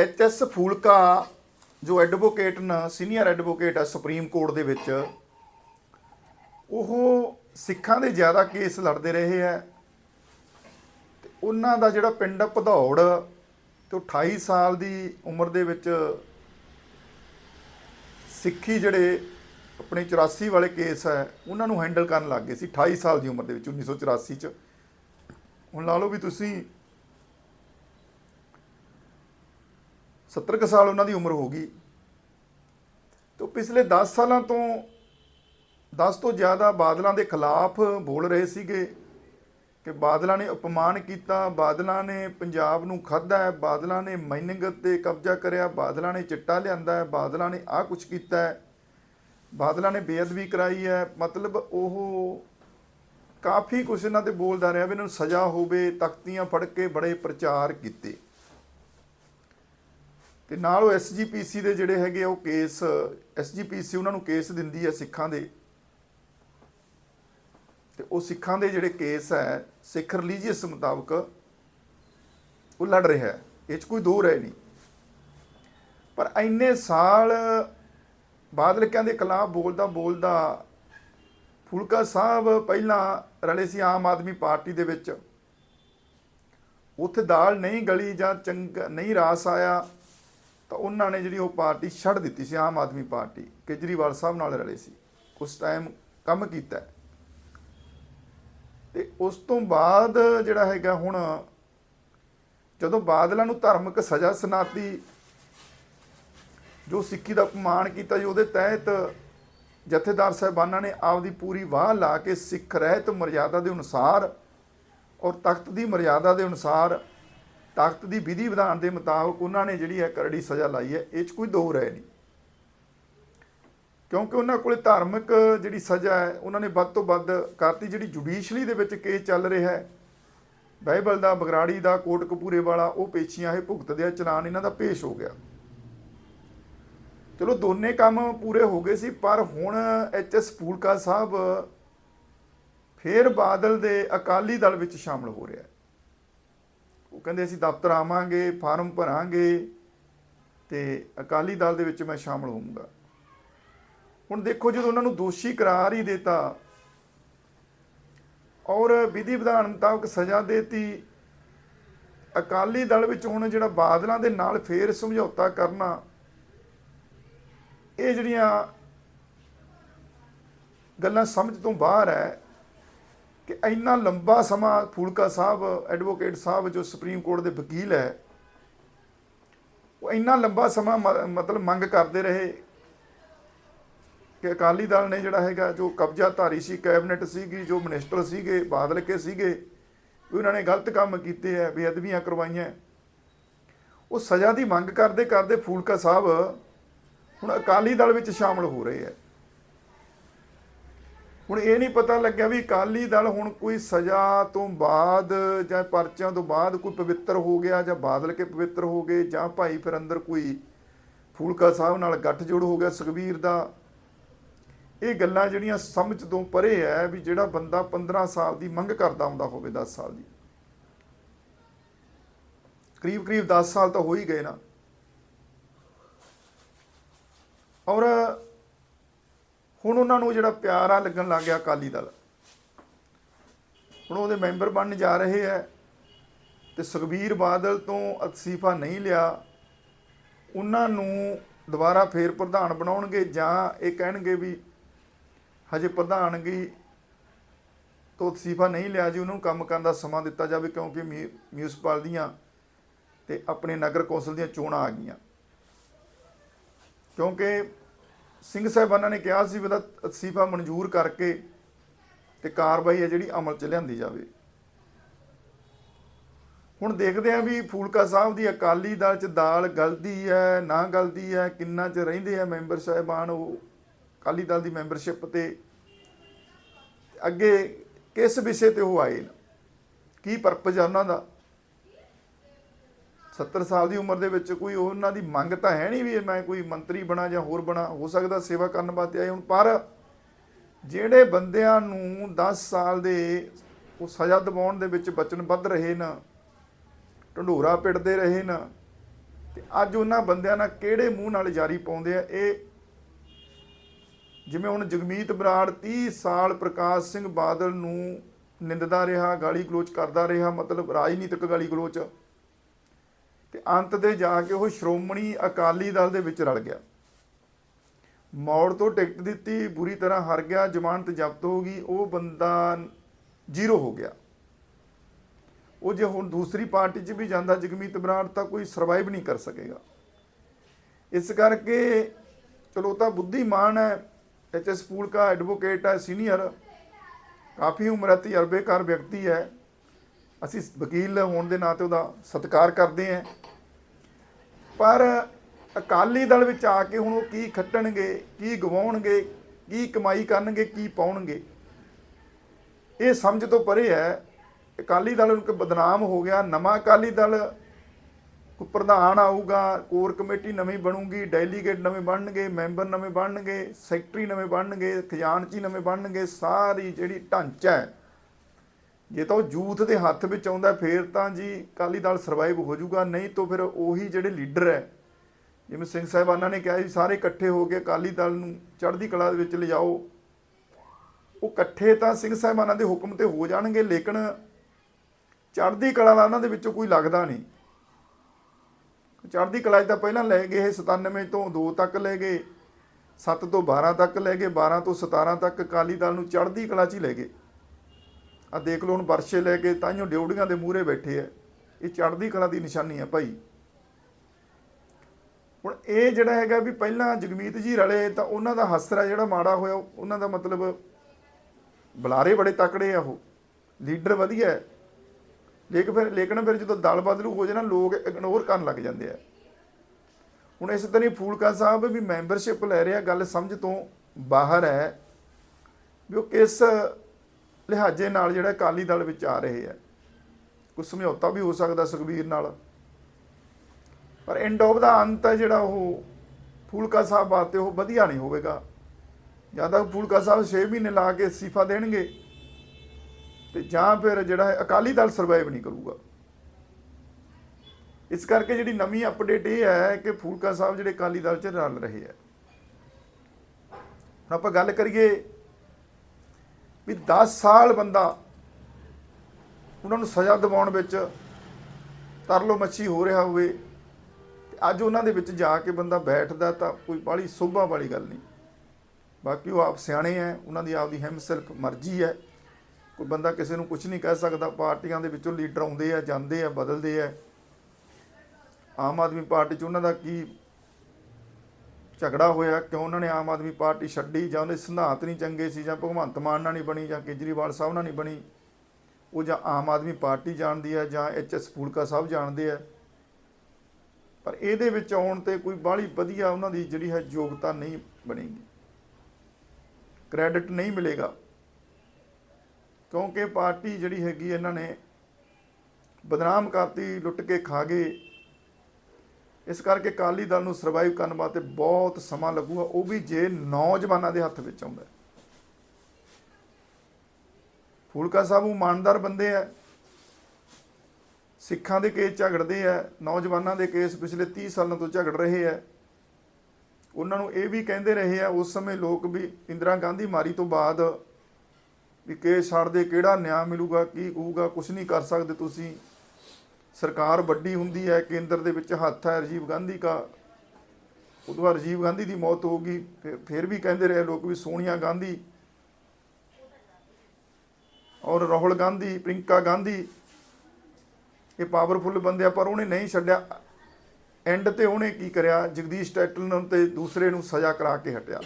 H S Phoolka ਜੋ advocate ਨਾ senior advocate ਹੈ ਸੁਪਰੀਮ ਕੋਰਟ ਦੇ ਵਿੱਚ, ਉਹ ਸਿੱਖਾਂ ਦੇ ਜ਼ਿਆਦਾ ਕੇਸ ਲੜਦੇ ਰਹੇ ਹੈ ਤੇ ਉਹਨਾਂ ਦਾ ਜਿਹੜਾ ਪਿੰਡ ਭਦੌੜ, ਤੇ ਉਹ 28 ਸਾਲ ਦੀ ਉਮਰ ਦੇ ਵਿੱਚ ਸਿੱਖੀ ਜਿਹੜੇ ਆਪਣੇ 84 ਵਾਲੇ ਕੇਸ ਹੈ ਉਹਨਾਂ ਨੂੰ ਹੈਂਡਲ ਕਰਨ ਲੱਗ ਗਏ ਸੀ 28 ਸਾਲ ਦੀ ਉਮਰ ਦੇ ਵਿੱਚ 1984 ਚ। ਹੁਣ ਲਾ ਲਓ ਵੀ ਤੁਸੀਂ 70 ਕੁ ਸਾਲ ਉਹਨਾਂ ਦੀ ਉਮਰ ਹੋ ਗਈ। ਤੇ ਪਿਛਲੇ 10 ਸਾਲਾਂ ਤੋਂ 10 ਤੋਂ ਜ਼ਿਆਦਾ ਬਾਦਲਾਂ ਦੇ ਖਿਲਾਫ ਬੋਲ ਰਹੇ ਸੀਗੇ ਕਿ ਬਾਦਲਾਂ ਨੇ ਅਪਮਾਨ ਕੀਤਾ, ਬਾਦਲਾਂ ਨੇ ਪੰਜਾਬ ਨੂੰ ਖਾਧਾ ਹੈ, ਬਾਦਲਾਂ ਨੇ ਮਾਈਨਿੰਗ ਤੇ ਕਬਜ਼ਾ ਕਰਿਆ, ਬਾਦਲਾਂ ਨੇ ਚਿੱਟਾ ਲਿਆਂਦਾ ਹੈ, ਬਾਦਲਾਂ ਨੇ ਆਹ ਕੁਝ ਕੀਤਾ ਹੈ। ਬਾਦਲਾਂ ਨੇ ਬੇਅਦਬੀ ਕਰਾਈ ਹੈ। ਮਤਲਬ ਉਹ ਕਾਫੀ ਕੁਝ ਇਹਨਾਂ ਤੇ ਬੋਲਦਾ ਰਿਹਾ ਵੀ ਇਹਨਾਂ ਨੂੰ ਸਜ਼ਾ ਹੋਵੇ, ਤਖਤੀਆਂ ਫੜ ਕੇ ਬੜੇ ਪ੍ਰਚਾਰ ਕੀਤੇ। ਤੇ ਨਾਲ ਉਹ ਐਸਜੀਪੀਸੀ ਦੇ ਜਿਹੜੇ ਹੈਗੇ ਉਹ ਕੇਸ ਐਸਜੀਪੀਸੀ ਉਹਨਾਂ ਨੂੰ ਕੇਸ ਦਿੰਦੀ ਹੈ ਸਿੱਖਾਂ ਦੇ। ਤੇ ਉਹ ਸਿੱਖਾਂ ਦੇ ਜਿਹੜੇ ਕੇਸ ਹੈ, ਸਿੱਖ ਰਿਲੀਜੀਅਸ ਮੁਤਾਬਕ ਉਹ ਲੜ ਰਿਹਾ ਹੈ। ਇਹ 'ਚ ਕੋਈ ਦੋ ਰਹਿ ਨਹੀਂ। ਪਰ ਇੰਨੇ ਸਾਲ ਬਾਦਲ ਕਹਿੰਦੇ ਖਿਲਾਫ ਬੋਲਦਾ ਬੋਲਦਾ ਫੁਲਕਾ ਸਾਹਿਬ ਪਹਿਲਾਂ ਰਲੇ ਸੀ ਆਮ ਆਦਮੀ ਪਾਰਟੀ ਦੇ ਵਿੱਚ। ਉੱਥੇ ਦਾਲ ਨਹੀਂ ਗਲੀ ਜਾਂ ਚੰਗ, ਨਹੀਂ ਰਾਸ ਆਇਆ। ਤਾਂ ਉਹਨਾਂ ਨੇ ਜਿਹੜੀ ਉਹ ਪਾਰਟੀ ਛੱਡ ਦਿੱਤੀ ਸੀ, ਆਮ ਆਦਮੀ ਪਾਰਟੀ, ਕੇਜਰੀਵਾਲ ਸਾਹਿਬ ਨਾਲ ਰਲੇ ਸੀ ਉਸ ਟਾਈਮ ਕੰਮ ਕੀਤਾ ਹੈ। ਤੇ ਉਸ ਤੋਂ ਬਾਅਦ ਜਿਹੜਾ ਹੈਗਾ ਹੁਣ, ਜਦੋਂ ਬਾਦਲਾਂ ਨੂੰ ਧਾਰਮਿਕ ਸਜ਼ਾ ਸੁਣਾਤੀ, ਜੋ ਸਿੱਖੀ ਦਾ ਅਪਮਾਨ ਕੀਤਾ ਜੀ, ਉਹਦੇ ਤਹਿਤ ਜਥੇਦਾਰ ਸਾਹਿਬਾਨਾਂ ਨੇ ਆਪਦੀ ਪੂਰੀ ਵਾਹ ਲਾ ਕੇ ਸਿੱਖ ਰਹਿਤ ਮਰਿਆਦਾ ਦੇ ਅਨੁਸਾਰ ਔਰ ਤਖਤ ਦੀ ਮਰਿਆਦਾ ਦੇ ਅਨੁਸਾਰ ਤਾਕਤ ਦੀ ਵਿਧੀ ਵਿਧਾਨ ਦੇ ਮੁਤਾਬਕ ਉਹਨਾਂ ਨੇ ਜਿਹੜੀ ਹੈ ਕਰੜੀ ਸਜ਼ਾ ਲਾਈ ਹੈ, ਇਹ 'ਚ ਕੋਈ ਦੋ ਰਹਿ ਨਹੀਂ। ਕਿਉਂਕਿ ਉਹਨਾਂ ਕੋਲੇ ਧਾਰਮਿਕ ਜਿਹੜੀ ਸਜ਼ਾ ਹੈ, ਉਹਨਾਂ ਨੇ ਵੱਧ ਤੋਂ ਵੱਧ ਕਰਤੀ ਜਿਹੜੀ ਜੁਡੀਸ਼ਲੀ ਦੇ ਵਿੱਚ ਕੇਸ ਚੱਲ ਰਿਹਾ ਹੈ। ਬਾਈਬਲ ਦਾ, ਬਗਰਾੜੀ ਦਾ, ਕੋਟ ਕਪੂਰੇ ਵਾਲਾ, ਉਹ ਪੇਸ਼ੀਆਂ ਇਹ ਭੁਗਤਦੇ ਆ, ਚਲਾਨ ਇਹਨਾਂ ਦਾ ਪੇਸ਼ ਹੋ ਗਿਆ। ਚਲੋ ਦੋਨੇ ਕੰਮ ਪੂਰੇ ਹੋ ਗਏ ਸੀ, ਪਰ ਹੁਣ ਐਚ ਐਸ ਫੂਲਕਾ ਸਾਹਿਬ ਫੇਰ ਬਾਦਲ ਦੇ ਅਕਾਲੀ ਦਲ ਵਿੱਚ ਸ਼ਾਮਲ ਹੋ ਰਿਹਾ ਹੈ। ਉਹ ਕਹਿੰਦੇ ਅਸੀਂ ਦਫ਼ਤਰ ਆਵਾਂਗੇ, ਫਾਰਮ ਭਰਾਂਗੇ ਤੇ ਅਕਾਲੀ ਦਲ ਦੇ ਵਿੱਚ ਮੈਂ ਸ਼ਾਮਲ ਹੋਊਂਗਾ। ਹੁਣ ਦੇਖੋ ਜਦੋਂ ਉਹਨਾਂ ਨੂੰ ਦੋਸ਼ੀ ਕਰਾਰ ਹੀ ਦਿੱਤਾ ਔਰ ਵਿਧੀ ਵਿਧਾਨ ਮੁਤਾਬਕ ਸਜ਼ਾ ਦੇਤੀ, ਅਕਾਲੀ ਦਲ ਵਿੱਚ ਹੁਣ ਜਿਹੜਾ ਬਾਦਲਾਂ ਦੇ ਨਾਲ ਫੇਰ ਸਮਝੌਤਾ ਕਰਨਾ, ਇਹ ਜਿਹੜੀਆਂ ਗੱਲਾਂ ਸਮਝ ਤੋਂ ਬਾਹਰ ਹੈ ਕਿ ਇੰਨਾ ਲੰਬਾ ਸਮਾਂ ਫੂਲਕਾ ਸਾਹਿਬ ਐਡਵੋਕੇਟ ਸਾਹਿਬ ਜੋ ਸੁਪਰੀਮ ਕੋਰਟ ਦੇ ਵਕੀਲ ਹੈ, ਉਹ ਇੰਨਾ ਲੰਬਾ ਸਮਾਂ ਮ- ਮਤਲਬ ਮੰਗ ਕਰਦੇ ਰਹੇ ਕਿ ਅਕਾਲੀ ਦਲ ਨੇ ਜਿਹੜਾ ਹੈਗਾ, ਜੋ ਕਬਜ਼ਾ ਧਾਰੀ ਸੀ, ਕੈਬਨਿਟ ਸੀਗੀ, ਜੋ ਮਿਨਿਸਟਰ ਸੀਗੇ ਬਾਦਲ ਕੇ ਸੀਗੇ, ਵੀ ਉਹਨਾਂ ਨੇ ਗਲਤ ਕੰਮ ਕੀਤੇ ਆ ਬੇਅਦਬੀਆਂ ਕਰਵਾਈਆਂ ਉਹ ਸਜ਼ਾ ਦੀ ਮੰਗ ਕਰਦੇ ਕਰਦੇ ਫੂਲਕਾ ਸਾਹਿਬ ਹੁਣ ਅਕਾਲੀ ਦਲ ਵਿੱਚ ਸ਼ਾਮਲ ਹੋ ਰਹੇ ਆ ਹੁਣ ਇਹ ਨਹੀਂ ਪਤਾ ਲੱਗਿਆ ਵੀ ਅਕਾਲੀ ਦਲ ਹੁਣ ਕੋਈ ਸਜ਼ਾ ਤੋਂ ਬਾਅਦ ਜਾਂ ਪਰਚਿਆਂ ਤੋਂ ਬਾਅਦ ਕੋਈ ਪਵਿੱਤਰ ਹੋ ਗਿਆ ਜਾਂ ਬਾਦਲ ਕੇ ਪਵਿੱਤਰ ਹੋ ਗਏ ਜਾਂ ਭਾਈ ਫਿਰ ਅੰਦਰ ਕੋਈ ਫੂਲਕਾ ਸਾਹਿਬ ਨਾਲ ਗੱਠਜੋੜ ਹੋ ਗਿਆ ਸੁਖਬੀਰ ਦਾ। ਇਹ ਗੱਲਾਂ ਜਿਹੜੀਆਂ ਸਮਝ ਤੋਂ ਪਰੇ ਹੈ ਵੀ ਜਿਹੜਾ ਬੰਦਾ 15 ਸਾਲ ਦੀ ਮੰਗ ਕਰਦਾ ਹੁੰਦਾ ਹੋਵੇ 10 ਸਾਲ ਦੀ। ਕਰੀਬ ਕਰੀਬ 10 ਸਾਲ ਤਾਂ ਹੋ ਹੀ ਗਏ ਨਾ। ਔਰ ਹੁਣ ਉਹਨਾਂ ਨੂੰ ਜਿਹੜਾ ਪਿਆਰਾ ਲੱਗਣ ਲੱਗ ਗਿਆ ਅਕਾਲੀ ਦਲ। ਹੁਣ ਉਹਦੇ ਮੈਂਬਰ ਬਣਨ ਜਾ ਰਹੇ ਹੈ ਤੇ ਸੁਖਬੀਰ ਬਾਦਲ ਤੋਂ ਅਸਤੀਫਾ ਨਹੀਂ ਲਿਆ। ਉਹਨਾਂ ਨੂੰ ਦੁਬਾਰਾ ਫੇਰ ਪ੍ਰਧਾਨ ਬਣਾਉਣਗੇ ਜਾਂ ਇਹ ਕਹਿਣਗੇ ਵੀ ਹਜੇ ਪ੍ਰਧਾਨਗੀ ਤੋਂ ਅਸਤੀਫਾ ਨਹੀਂ ਲਿਆ ਜੀ, ਉਹਨਾਂ ਨੂੰ ਕੰਮ ਕਰਨ ਦਾ ਸਮਾਂ ਦਿੱਤਾ ਜਾਵੇ ਕਿਉਂਕਿ ਮਿਊ- ਮਿਊਨਿਸਪਲ ਦੀਆਂ ਤੇ ਆਪਣੇ ਨਗਰ ਕੌਂਸਲ ਦੀਆਂ ਚੋਣਾਂ ਆ ਗਈਆਂ। ਕਿਉਂਕਿ ਸਿੰਘ ਸਾਹਿਬਾਨਾਂ ਨੇ ਕਿਹਾ ਸੀ ਵੀ ਇਹਦਾ ਅਸਤੀਫਾ ਮਨਜ਼ੂਰ ਕਰਕੇ ਤੇ ਕਾਰਵਾਈ ਹੈ ਜਿਹੜੀ ਅਮਲ 'ਚ ਲਿਆਂਦੀ ਜਾਵੇ। ਹੁਣ ਦੇਖਦੇ ਆਂ ਵੀ ਫੂਲਕਾ ਸਾਹਿਬ ਦੀ ਅਕਾਲੀ ਦਲ 'ਚ ਦਾਲ ਗਲਦੀ ਹੈ, ਨਾ ਗਲਦੀ ਹੈ, ਕਿੰਨਾ 'ਚ ਰਹਿੰਦੇ ਆ ਮੈਂਬਰ ਸਾਹਿਬਾਨ ਉਹ ਅਕਾਲੀ ਦਲ ਦੀ ਮੈਂਬਰਸ਼ਿਪ ਤੇ। ਅੱਗੇ ਕਿਸ ਵਿਸ਼ੇ ਤੇ ਉਹ ਆਏ ਨੇ? ਕੀ ਪਰਪਸ ਆ ਉਹਨਾਂ ਦਾ? 70 ਸਾਲ ਦੀ ਉਮਰ ਦੇ ਵਿੱਚ ਕੋਈ ਉਹਨਾਂ ਦੀ ਮੰਗ ਤਾਂ ਹੈ ਨਹੀਂ ਵੀ ਮੈਂ ਕੋਈ ਮੰਤਰੀ ਬਣਾ ਜਾਂ ਹੋਰ ਬਣਾ, ਹੋ ਸਕਦਾ ਸੇਵਾ ਕਰਨ ਵਾਸਤੇ ਆਏ ਹੁਣ, ਪਰ ਜਿਹੜੇ ਬੰਦਿਆਂ ਨੂੰ 10 ਸਾਲ ਦੇ ਉਹ ਸਜ਼ਾ ਦਿਵਾਉਣ ਦੇ ਵਿੱਚ ਵਚਨਬੱਧ ਰਹੇ ਨਾ, ਢੰਡੋਰਾ ਪਿੱਟਦੇ ਰਹੇ ਨਾ, ਤੇ ਅੱਜ ਉਹਨਾਂ ਬੰਦਿਆਂ ਨਾਲ ਕਿਹੜੇ ਮੂੰਹ ਨਾਲ ਜਾਰੀ ਪਾਉਂਦੇ ਆ? ਇਹ ਜਿਵੇਂ ਹੁਣ ਜਗਮੀਤ ਬਰਾੜ 30 ਸਾਲ ਪ੍ਰਕਾਸ਼ ਸਿੰਘ ਬਾਦਲ ਨੂੰ ਨਿੰਦਦਾ ਰਿਹਾ ਗਾਲੀ ਗਲੋਚ ਕਰਦਾ ਰਿਹਾ, ਮਤਲਬ ਰਾਜਨੀਤਿਕ ਗਾਲੀ ਗਲੋਚ ਤੇ ਅੰਤ ਦੇ ਜਾ ਕੇ ਉਹ ਸ਼੍ਰੋਮਣੀ ਅਕਾਲੀ ਦਲ ਦੇ ਵਿੱਚ ਰਲ ਗਿਆ। ਮੌੜ ਤੋਂ ਟਿਕਟ ਦਿੱਤੀ, ਬੁਰੀ ਤਰ੍ਹਾਂ ਹਰ ਗਿਆ, ਜ਼ਮਾਨਤ ਜ਼ਬਤ ਹੋ ਗਈ, ਉਹ ਬੰਦਾ ਜ਼ੀਰੋ ਹੋ ਗਿਆ। ਉਹ ਜੇ ਹੁਣ ਦੂਸਰੀ ਪਾਰਟੀ 'ਚ ਵੀ ਜਾਂਦਾ ਜਗਮੀਤ ਬਰਾੜ ਤਾਂ ਕੋਈ ਸਰਵਾਈਵ ਨਹੀਂ ਕਰ ਸਕੇਗਾ। ਇਸ ਕਰਕੇ ਚਲੋ ਉਹ ਤਾਂ ਬੁੱਧੀਮਾਨ ਹੈ ਐਚ ਐਸ ਪੂਲ ਐਡਵੋਕੇਟ ਹੈ ਸੀਨੀਅਰ ਕਾਫੀ ਉਮਰ ਹੈ, ਤਜਰਬੇਕਾਰ ਵਿਅਕਤੀ ਹੈ। ਅਸੀਂ ਵਕੀਲ ਹੋਣ ਦੇ ਨਾਤੇ ਉਹਦਾ ਸਤਿਕਾਰ ਕਰਦੇ ਹਾਂ। ਪਰ ਅਕਾਲੀ ਦਲ ਵਿੱਚ ਆ ਕੇ ਹੁਣ ਉਹ ਕੀ ਖੱਟਣਗੇ, ਕੀ ਗਵਾਉਣਗੇ, ਕੀ ਕਮਾਈ ਕਰਨਗੇ, ਕੀ ਪਾਉਣਗੇ? ਇਹ ਸਮਝ ਤੋਂ ਪਰੇ ਹੈ। ਅਕਾਲੀ ਦਲ ਨੂੰ ਬਦਨਾਮ ਹੋ ਗਿਆ। ਨਵਾਂ ਅਕਾਲੀ ਦਲ ਕੋਈ ਪ੍ਰਧਾਨ ਆਊਗਾ, ਕੋਰ ਕਮੇਟੀ ਨਵੀਂ ਬਣੂਗੀ, ਡੈਲੀਗੇਟ ਨਵੇਂ ਬਣਨਗੇ, ਮੈਂਬਰ ਨਵੇਂ ਬਣਨਗੇ, ਸੈਕਟਰੀ ਨਵੇਂ ਬਣਨਗੇ, ਖਜ਼ਾਨਚੀ ਨਵੇਂ ਬਣਨਗੇ, ਸਾਰੀ ਜਿਹੜੀ ਢਾਂਚਾ ਹੈ ਜੇ ਤਾਂ ਉਹ ਯੂਥ ਦੇ ਹੱਥ ਵਿੱਚ ਆਉਂਦਾ, ਫੇਰ ਤਾਂ ਜੀ ਅਕਾਲੀ ਦਲ ਸਰਵਾਈਵ ਹੋ ਜਾਊਗਾ। ਨਹੀਂ ਤਾਂ ਫਿਰ ਉਹੀ ਜਿਹੜੇ ਲੀਡਰ ਹੈ, ਜਿਵੇਂ ਸਿੰਘ ਸਾਹਿਬਾਨਾਂ ਨੇ ਕਿਹਾ ਜੀ, ਸਾਰੇ ਇਕੱਠੇ ਹੋ ਕੇ ਅਕਾਲੀ ਦਲ ਨੂੰ ਚੜ੍ਹਦੀ ਕਲਾ ਦੇ ਵਿੱਚ ਲਿਜਾਓ। ਉਹ ਇਕੱਠੇ ਤਾਂ ਸਿੰਘ ਸਾਹਿਬਾਨਾਂ ਦੇ ਹੁਕਮ ਤੇ ਹੋ ਜਾਣਗੇ, ਲੇਕਿਨ ਚੜ੍ਹਦੀ ਕਲਾ ਦਾ ਉਹਨਾਂ ਦੇ ਵਿੱਚੋਂ ਕੋਈ ਲੱਗਦਾ ਨਹੀਂ। ਚੜ੍ਹਦੀ ਕਲਾ 'ਚ ਤਾਂ ਪਹਿਲਾਂ ਲੈ ਗਏ ਇਹ 97 ਤੋਂ 2 ਤੱਕ ਲੈ ਗਏ 7 ਤੋਂ 12 ਤੱਕ ਲੈ ਗਏ 12 ਤੋਂ 17 ਤੱਕ ਅਕਾਲੀ ਦਲ ਨੂੰ ਚੜ੍ਹਦੀ ਕਲਾ 'ਚ ਹੀ ਲੈ ਗਏ। ਆ ਦੇਖ ਲਓ ਹੁਣ ਵਰਸ਼ੇ ਲੈ ਕੇ ਤਾਈਓ ਡਿਊਟੀਆਂ ਦੇ ਮੂਹਰੇ ਬੈਠੇ ਆ। ਇਹ ਚੜ੍ਹਦੀ ਕਲਾ ਦੀ ਨਿਸ਼ਾਨੀ ਆ ਭਾਈ। ਹੁਣ ਇਹ ਜਿਹੜਾ ਹੈਗਾ ਵੀ ਪਹਿਲਾਂ ਜਗਮੀਤ ਜੀ ਰਲੇ ਤਾਂ ਉਹਨਾਂ ਦਾ ਹਸਰਾ ਜਿਹੜਾ ਮਾੜਾ ਹੋਇਆ, ਉਹਨਾਂ ਦਾ ਮਤਲਬ ਬੁਲਾਰੇ ਬੜੇ ਤਕੜੇ ਆ ਉਹ। ਲੀਡਰ ਵਧੀਆ ਹੈ। ਲੇਕਿਨ ਫਿਰ ਲੇਕਿਨ ਫਿਰ ਜਦੋਂ ਦਲ ਬਦਲੂ ਹੋ ਜਾਣਾ, ਲੋਕ ਇਗਨੋਰ ਕਰਨ ਲੱਗ ਜਾਂਦੇ ਆ। ਹੁਣ ਇਸ ਤਰ੍ਹਾਂ ਹੀ ਫੂਲਕਾ ਸਾਹਿਬ ਵੀ ਮੈਂਬਰਸ਼ਿਪ ਲੈ ਰਿਹਾ, ਗੱਲ ਸਮਝ ਤੋਂ ਬਾਹਰ ਹੈ ਵੀ ਉਹ ਕਿਸ ਲਿਹਾਜ਼ੇ ਨਾਲ ਜਿਹੜਾ ਅਕਾਲੀ ਦਲ ਵਿੱਚ ਆ ਰਹੇ ਆ ਕੁਝ ਸਮਝੌਤਾ ਵੀ ਹੋ ਸਕਦਾ ਸੁਖਬੀਰ ਨਾਲ। ਪਰ ਐਂਡ ਆਫ ਦਾ ਅੰਤ ਹੈ ਜਿਹੜਾ ਉਹ, ਫੂਲਕਾ ਸਾਹਿਬ ਵਾਸਤੇ ਉਹ ਵਧੀਆ ਨਹੀਂ ਹੋਵੇਗਾ। ਜਾਂ ਤਾਂ ਫੂਲਕਾ ਸਾਹਿਬ 6 ਮਹੀਨੇ ਲਾ ਕੇ ਅਸਤੀਫਾ ਦੇਣਗੇ, ਤੇ ਜਾਂ ਫਿਰ ਜਿਹੜਾ ਅਕਾਲੀ ਦਲ ਸਰਵਾਈਵ ਨਹੀਂ ਕਰੂਗਾ। ਇਸ ਕਰਕੇ ਜਿਹੜੀ ਨਵੀਂ ਅਪਡੇਟ ਇਹ ਹੈ ਕਿ ਫੂਲਕਾ ਸਾਹਿਬ ਜਿਹੜੇ ਅਕਾਲੀ ਦਲ 'ਚ ਰਲ ਰਹੇ ਆ। ਹੁਣ ਆਪਾਂ ਗੱਲ ਕਰੀਏ ਵੀ 10 ਸਾਲ ਬੰਦਾ ਉਹਨਾਂ ਨੂੰ ਸਜ਼ਾ ਦਿਵਾਉਣ ਵਿੱਚ ਤਰਲੋ ਮੱਛੀ ਹੋ ਰਿਹਾ ਹੋਵੇ, ਤੇ ਅੱਜ ਉਹਨਾਂ ਦੇ ਵਿੱਚ ਜਾ ਕੇ ਬੰਦਾ ਬੈਠਦਾ ਤਾਂ ਕੋਈ ਬਾਹਲੀ ਸੋਭਾ ਵਾਲੀ ਗੱਲ ਨਹੀਂ। ਬਾਕੀ ਉਹ ਆਪ ਸਿਆਣੇ ਹੈ ਉਹਨਾਂ ਦੀ ਆਪਦੀ ਹਿਮਸਿਲਕ ਮਰਜ਼ੀ ਹੈ ਕੋਈ ਬੰਦਾ ਕਿਸੇ ਨੂੰ ਕੁਝ ਨਹੀਂ ਕਹਿ ਸਕਦਾ, ਪਾਰਟੀਆਂ ਦੇ ਵਿੱਚੋਂ ਲੀਡਰ ਆਉਂਦੇ ਆ, ਜਾਂਦੇ ਆ, ਬਦਲਦੇ ਆ। ਆਮ ਆਦਮੀ ਪਾਰਟੀ 'ਚ ਉਹਨਾਂ ਦਾ ਕੀ ਝਗੜਾ ਹੋਇਆ, ਕਿਉਂ ਉਹਨਾਂ ਨੇ ਆਮ ਆਦਮੀ ਪਾਰਟੀ ਛੱਡੀ ਜਾਂ ਉਹਦੇ ਸਿਧਾਂਤ ਨਹੀਂ ਚੰਗੇ ਸੀ ਜਾਂ ਭਗਵੰਤ ਮਾਨ ਨਾਲ ਨਹੀਂ ਬਣੀ ਜਾਂ ਕੇਜਰੀਵਾਲ ਸਾਹਿਬ ਨਾਲ ਨਹੀਂ ਬਣੀ? ਉਹ ਜਾਂ ਆਮ ਆਦਮੀ ਪਾਰਟੀ ਜਾਣਦੀ ਹੈ ਜਾਂ ਐਚਐਸ ਫੂਲਕਾ ਸਾਹਿਬ ਜਾਣਦੇ ਆ ਪਰ ਇਹਦੇ ਵਿੱਚ ਆਉਣ ਤੇ ਕੋਈ ਬਾਹਲੀ ਵਧੀਆ ਉਹਨਾਂ ਦੀ ਜਿਹੜੀ ਹੈ ਯੋਗਤਾ ਨਹੀਂ ਬਣੇਗੀ। ਕ੍ਰੈਡਿਟ ਨਹੀਂ ਮਿਲੇਗਾ। ਕਿਉਂਕਿ ਪਾਰਟੀ ਜਿਹੜੀ ਹੈਗੀ, ਇਹਨਾਂ ਨੇ ਬਦਨਾਮ ਕਰਤੀ, ਲੁੱਟ ਕੇ ਖਾ ਗਏ। ਇਸ ਕਰਕੇ ਅਕਾਲੀ ਦਲ ਨੂੰ ਸਰਵਾਈਵ ਕਰਨ ਵਾਸਤੇ ਬਹੁਤ ਸਮਾਂ ਲੱਗੂਗਾ, ਉਹ ਵੀ ਜੇ ਨੌਜਵਾਨਾਂ ਦੇ ਹੱਥ ਵਿੱਚ ਆਉਂਦਾ ਫੂਲਕਾ ਸਾਹਿਬ ਉਹ ਇਮਾਨਦਾਰ ਬੰਦੇ ਆ। ਸਿੱਖਾਂ ਦੇ ਕੇਸ ਝਗੜਦੇ ਆ, ਨੌਜਵਾਨਾਂ ਦੇ ਕੇਸ ਪਿਛਲੇ 30 ਸਾਲਾਂ ਤੋਂ ਝਗੜ ਰਹੇ ਆ। ਉਹਨਾਂ ਨੂੰ ਇਹ ਵੀ ਕਹਿੰਦੇ ਰਹੇ ਆ, ਉਸ ਸਮੇਂ ਲੋਕ ਵੀ ਇੰਦਰਾ ਗਾਂਧੀ ਮਾਰੀ ਤੋਂ ਬਾਅਦ ਵੀ ਕੇਸ ਛੱਡਦੇ, ਕਿਹੜਾ ਨਿਆਂ ਮਿਲੂਗਾ, ਕੀ ਕਹੂਗਾ ਕੁਝ ਨਹੀਂ ਕਰ ਸਕਦੇ ਤੁਸੀਂ। ਸਰਕਾਰ ਵੱਡੀ ਹੁੰਦੀ ਹੈ, ਕੇਂਦਰ ਦੇ ਵਿੱਚ ਹੱਥ ਹੈ ਰਾਜੀਵ ਗਾਂਧੀ ਦਾ ਉਦੋਂ ਬਾਅਦ ਰਾਜੀਵ ਗਾਂਧੀ ਦੀ ਮੌਤ ਹੋ ਗਈ, ਫਿਰ- ਫਿਰ ਵੀ ਕਹਿੰਦੇ ਰਹੇ ਲੋਕ ਵੀ ਸੋਨੀਆ ਗਾਂਧੀ ਔਰ ਰਾਹੁਲ ਗਾਂਧੀ ਪ੍ਰਿੰਕਾ ਗਾਂਧੀ, ਇਹ ਪਾਵਰਫੁੱਲ ਬੰਦੇ ਆ, ਪਰ ਉਹਨੇ ਨਹੀਂ ਛੱਡਿਆ। ਐਂਡ ਤੇ ਉਹਨੇ ਕੀ ਕਰਿਆ? ਜਗਦੀਸ਼ ਟੈਟਲ ਨੂੰ ਤੇ ਦੂਸਰੇ ਨੂੰ ਸਜ਼ਾ ਕਰਾ ਕੇ ਹਟਿਆ।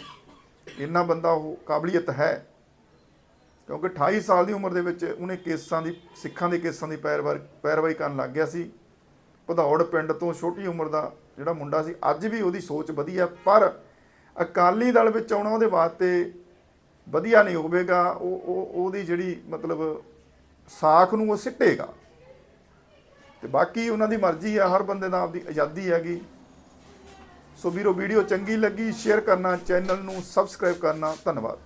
ਇੰਨਾ ਬੰਦਾ ਉਹ ਕਾਬਲੀਅਤ ਹੈ। ਕਿਉਂਕਿ 28 ਸਾਲ ਦੀ ਉਮਰ ਦੇ ਵਿੱਚ ਉਹਨੇ ਕੇਸਾਂ ਦੀ, ਸਿੱਖਾਂ ਦੇ ਕੇਸਾਂ ਦੀ ਪੈਰਵਾਈ ਪੈਰਵਾਈ ਕਰਨ ਲੱਗ ਗਿਆ ਸੀ। ਭਦੌੜ ਪਿੰਡ ਤੋਂ ਛੋਟੀ ਉਮਰ ਦਾ ਜਿਹੜਾ ਮੁੰਡਾ ਸੀ, ਅੱਜ ਵੀ ਉਹਦੀ ਸੋਚ ਵਧੀਆ ਪਰ ਅਕਾਲੀ ਦਲ ਵਿੱਚ ਆਉਣਾ ਉਹਦੇ ਵਾਸਤੇ ਵਧੀਆ ਨਹੀਂ ਹੋਵੇਗਾ। ਉਹ ਉਹ, ਉਹਦੀ ਜਿਹੜੀ ਮਤਲਬ ਸਾਖ ਨੂੰ ਉਹ ਸਿੱਟੇਗਾ। ਤੇ ਬਾਕੀ ਉਹਨਾਂ ਦੀ ਮਰਜ਼ੀ ਆ, ਹਰ ਬੰਦੇ ਦਾ ਆਪਦੀ ਆਜ਼ਾਦੀ ਹੈਗੀ। ਸੋ ਵੀਰੋ, ਵੀਡੀਓ ਚੰਗੀ ਲੱਗੀ, ਸ਼ੇਅਰ ਕਰਨਾ, ਚੈਨਲ ਨੂੰ ਸਬਸਕ੍ਰਾਈਬ ਕਰਨਾ, ਧੰਨਵਾਦ।